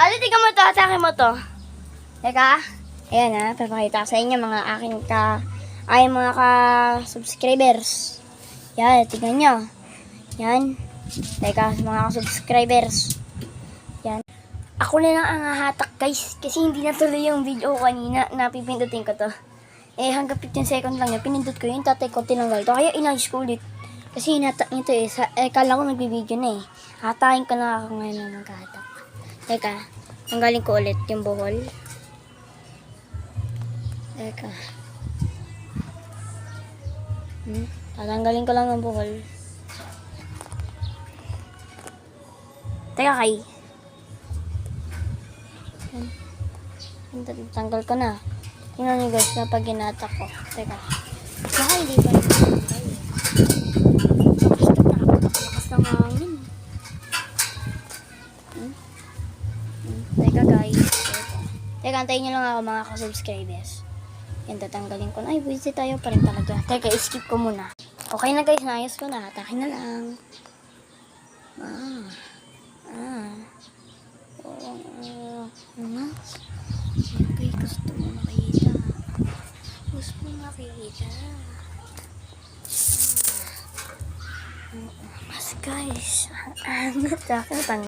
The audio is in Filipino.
Ali, tingnan mo to. Atake mo to. Teka. Ayan ha. Papakita ko sa inyo mga aking ka... Ay, mga ka-subscribers. Yan, tingnan nyo. Yan. Teka, mga ka-subscribers. Yan. Ako na lang ang hahatak guys. Kasi hindi natuloy yung video kanina. Napipindutin ko to. Eh, hanggang 15 second lang yun. Pinindot ko yun. Tatay ko tinanggal to. Kaya inayos ko ulit. Kasi hinatak nito eh. Sa, eh, kala ko nagbibideo na eh. Hatakin ko na ako ngayon ng maghahatak. Teka. Tanggalin ko ulit yung buhol. Teka. Hmm? Tatanggalin ko lang ang buhol. Teka kay. Yan. Yan, Tanggal ko na. Tingnan niyo guys na pag ginatak ko. Teka. Baka hindi pa rin. Basta nakakalakas ng. Hmm? Teka guys. Teka. Antayin niyo lang ako mga ka-subscribers. Yan, tatanggalin ko na. Ay, busy tayo pa rin talaga. Teka, skip ko muna. Okay na guys, naayos ko na. Atakin na lang. Ah. Ah. Oh, ah. Ano? Okay, gusto mo makita. Gusto mo makita. Ah. Mas guys. Ano? Taka,